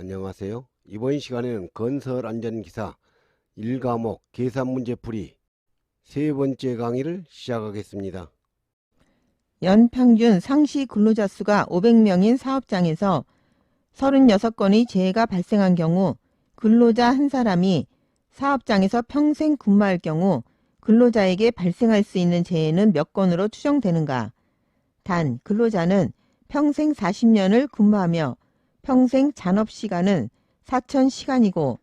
안녕하세요. 이번 시간에는 건설 안전기사 1과목 계산문제풀이 세 번째 강의를 시작하겠습니다. 연평균 상시 근로자 수가 500명인 사업장에서 36건의 재해가 발생한 경우 근로자 한 사람이 사업장에서 평생 근무할 경우 근로자에게 발생할 수 있는 재해는 몇 건으로 추정되는가? 단, 근로자는 평생 40년을 근무하며 평생 잔업 시간은 4,000시간이고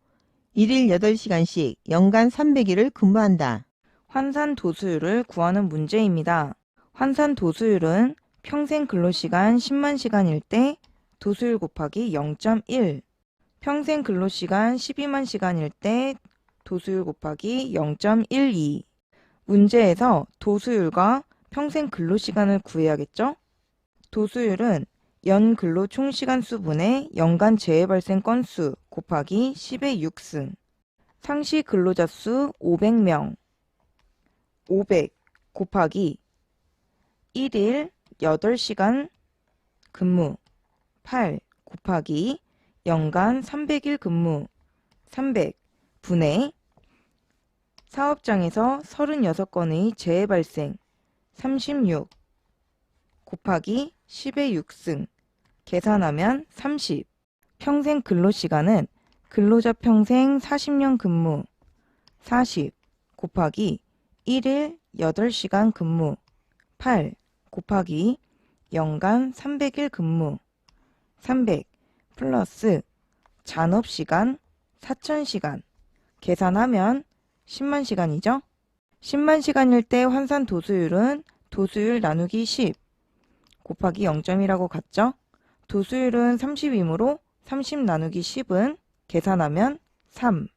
1일 8시간씩 연간 300일을 근무한다. 환산 도수율을 구하는 문제입니다. 환산 도수율은 평생 근로시간 10만 시간일 때 도수율 곱하기 0.1, 평생 근로시간 12만 시간일 때 도수율 곱하기 0.12. 문제에서 도수율과 평생 근로시간을 구해야겠죠? 도수율은 연 근로 총시간 수분의 연간 재해 발생 건수 곱하기 10의 6승. 상시 근로자 수 500명. 500 곱하기 1일 8시간 근무 8 곱하기 연간 300일 근무 300 분의 사업장에서 36건의 재해 발생 36 곱하기 10의 6승 계산하면 30 평생 근로시간은 근로자 평생 40년 근무 40 곱하기 1일 8시간 근무 8 곱하기 연간 300일 근무 300 플러스 잔업시간 4000시간. 계산하면 10만 시간이죠? 10만 시간일 때 환산 도수율은 도수율 나누기 10 곱하기 0점이라고 같죠? 도수율은 30이므로 30 나누기 10은 계산하면 3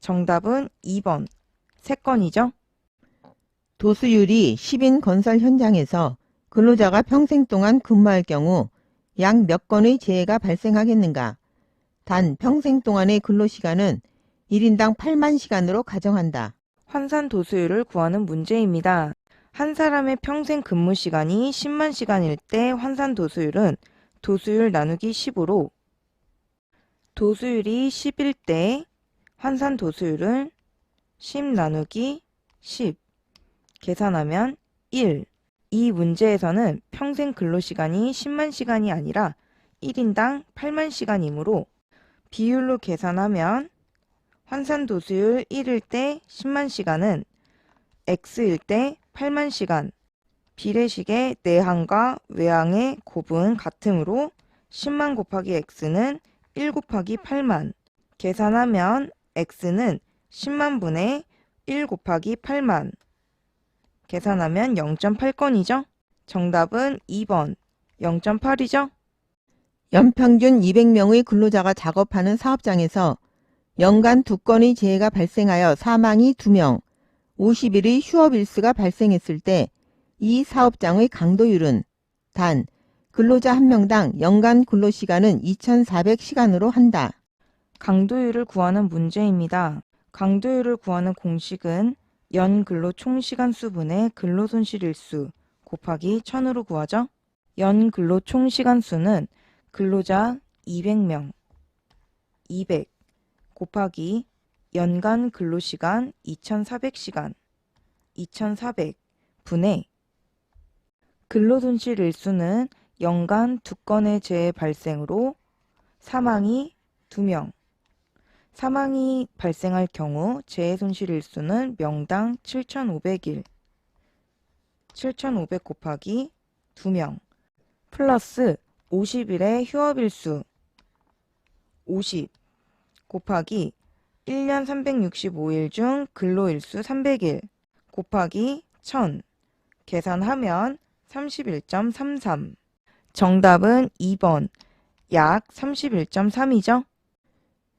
정답은 2번 3건이죠? 도수율이 10인 건설 현장에서 근로자가 평생 동안 근무할 경우 약 몇 건의 재해가 발생하겠는가? 단 평생 동안의 근로시간은 1인당 8만 시간으로 가정한다. 환산 도수율을 구하는 문제입니다. 한 사람의 평생 근무 시간이 10만 시간일 때 환산 도수율은 도수율 나누기 10으로 도수율이 10일 때 환산 도수율은 10 나누기 10 계산하면 1. 이 문제에서는 평생 근로시간이 10만 시간이 아니라 1인당 8만 시간이므로 비율로 계산하면 환산 도수율 1일 때 10만 시간은 x일 때 8만 시간 비례식의 내항과 외항의 곱은 같으므로 10만 곱하기 x는 1 곱하기 8만 계산하면 x는 10만 분의 1 곱하기 8만 계산하면 0.8건이죠? 정답은 2번 0.8이죠? 연평균 200명의 근로자가 작업하는 사업장에서 연간 2건의 재해가 발생하여 사망이 2명, 50일의 휴업일수가 발생했을 때 이 사업장의 강도율은 단 근로자 1명당 연간 근로시간은 2,400시간으로 한다. 강도율을 구하는 문제입니다. 강도율을 구하는 공식은 연 근로 총시간 수분의 근로 손실일수 곱하기 1000으로 구하죠. 연 근로 총시간 수는 근로자 200명 200 곱하기 연간 근로시간 2400시간 2400 분의 근로손실 일수는 연간 2건의 재해 발생으로 사망이 2명. 사망이 발생할 경우 재해 손실 일수는 명당 7,500일. 7,500 곱하기 2명. 플러스 50일의 휴업일수. 50 곱하기 1년 365일 중 근로일수 300일 곱하기 1000 계산하면 31.33 정답은 2번 약 31.3이죠?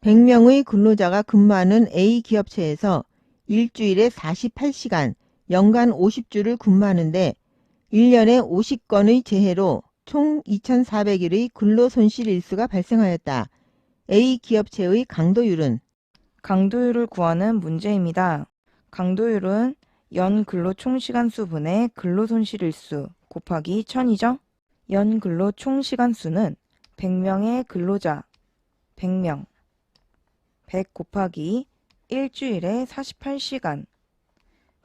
100명의 근로자가 근무하는 A 기업체에서 일주일에 48시간, 연간 50주를 근무하는데 1년에 50건의 재해로 총 2,400일의 근로 손실 일수가 발생하였다. A 기업체의 강도율은 강도율을 구하는 문제입니다. 강도율은 연 근로 총시간 수 분의 근로 손실 일수 곱하기 1000이죠? 연 근로 총시간 수는 100명의 근로자 100명 100 곱하기 일주일에 48시간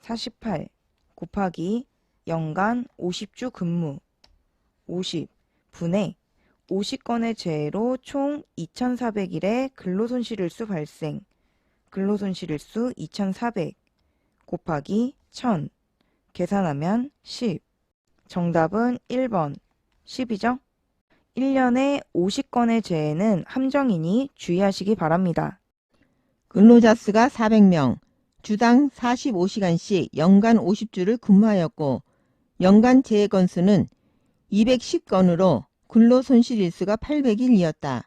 48 곱하기 연간 50주 근무 50 분의 50건의 재해로 총 2,400일의 근로손실일수 발생 근로손실일수 2,400 곱하기 1,000 계산하면 10 정답은 1번 10이죠? 1년에 50건의 재해는 함정이니 주의하시기 바랍니다. 근로자 수가 400명, 주당 45시간씩 연간 50주를 근무하였고 연간 재해 건수는 210건으로 근로 손실 일수가 800일이었다.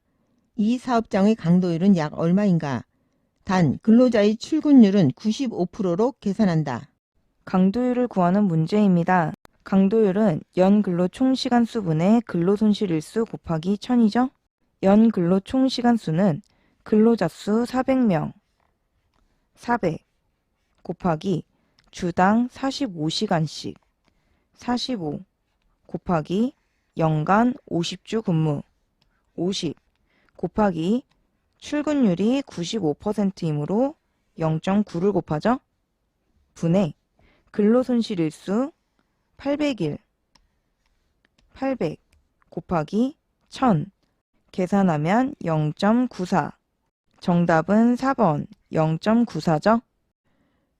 이 사업장의 강도율은 약 얼마인가? 단 근로자의 출근율은 95%로 계산한다. 강도율을 구하는 문제입니다. 강도율은 연 근로 총 시간 수분의 근로 손실일수 곱하기 1000이죠? 연 근로 총 시간 수는 근로자 수 400명 400 곱하기 주당 45시간씩 45 곱하기 연간 50주 근무 50 곱하기 출근율이 95%이므로 0.9를 곱하죠? 분의 근로손실일수 800일. 800 곱하기 1000 계산하면 0.94 정답은 4번. 0.94죠?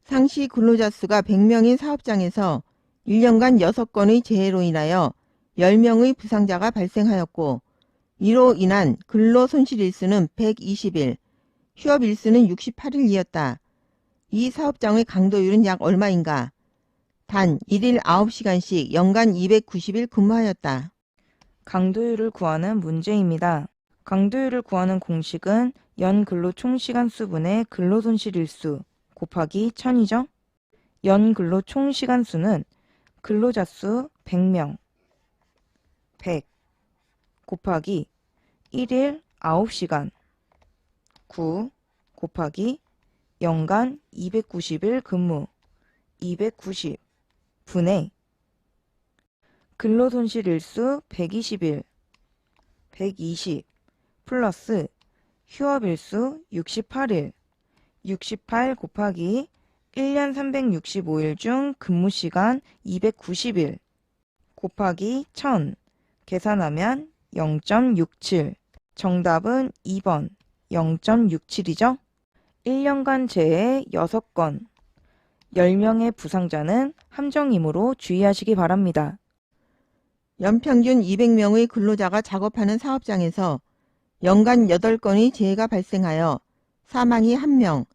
상시 근로자 수가 100명인 사업장에서 1년간 6건의 재해로 인하여 10명의 부상자가 발생하였고 이로 인한 근로 손실 일수는 120일, 휴업 일수는 68일이었다. 이 사업장의 강도율은 약 얼마인가? 단 1일 9시간씩 연간 290일 근무하였다. 강도율을 구하는 문제입니다. 강도율을 구하는 공식은 연 근로 총 시간 수분의 근로 손실 일수 곱하기 1000이죠? 연 근로 총 시간 수는 근로자 수 100명 100 곱하기 1일 9시간. 9 곱하기 연간 290일 근무 290 분의 근로손실 일수 120일 120 플러스 휴업일수 68일. 68 곱하기 1년 365일 중 근무시간 290일 곱하기 1000 계산하면 0.67 정답은 2번 0.67이죠? 1년간 재해 6건 10명의 부상자는 함정이므로 주의하시기 바랍니다. 연평균 200명의 근로자가 작업하는 사업장에서 연간 8건의 재해가 발생하여 사망이 1명,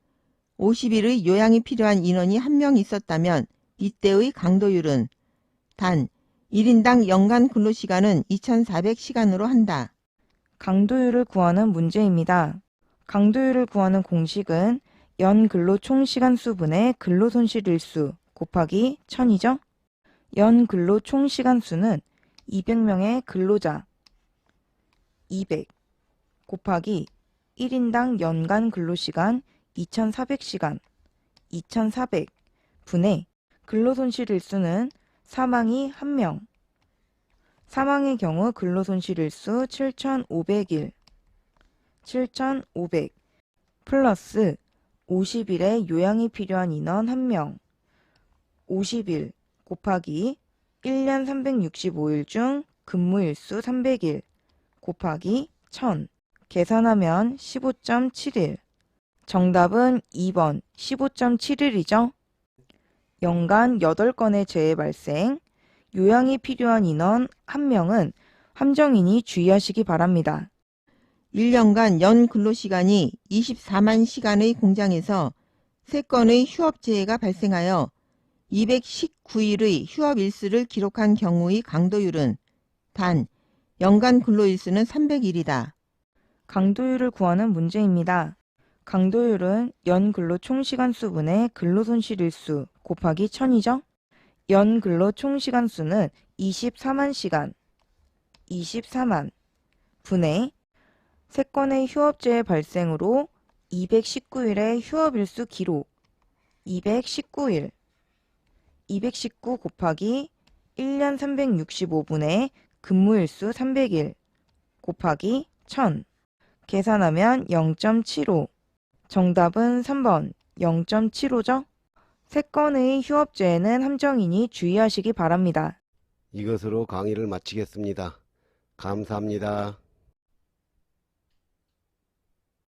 50일의 요양이 필요한 인원이 1명 있었다면 이때의 강도율은 단 1인당 연간 근로시간은 2,400시간으로 한다. 강도율을 구하는 문제입니다. 강도율을 구하는 공식은 연 근로 총 시간 수분의 근로 손실 일수 곱하기 1000이죠? 연 근로 총 시간 수는 200명의 근로자 200 곱하기 1인당 연간 근로시간 2400시간 2400 분의 근로손실 일수는 사망이 1명. 사망의 경우 근로손실 일수 7500일. 7500 플러스 50일의 요양이 필요한 인원 1명. 50일 곱하기 1년 365일 중 근무일수 300일 곱하기 1000 계산하면 15.7일. 정답은 2번. 15.7일이죠. 연간 8건의 재해 발생 요양이 필요한 인원 1명은 함정이니 주의하시기 바랍니다. 1년간 연 근로시간이 24만 시간의 공장에서 3건의 휴업 재해가 발생하여 219일의 휴업 일수를 기록한 경우의 강도율은 단 연간 근로일수는 300일이다. 강도율을 구하는 문제입니다. 강도율은 연 근로 총 시간 수분의 근로 손실 일수 곱하기 1000이죠. 연 근로 총 시간 수는 24만 시간 24만 분의 3건의 휴업재해 발생으로 219일의 휴업일수 기록 219일 219 곱하기 1년 365분의 근무일수 300일 곱하기 1000 계산하면 0.75. 정답은 3번 0.75죠? 세 건의 휴업죄에는 함정이니 주의하시기 바랍니다. 이것으로 강의를 마치겠습니다. 감사합니다.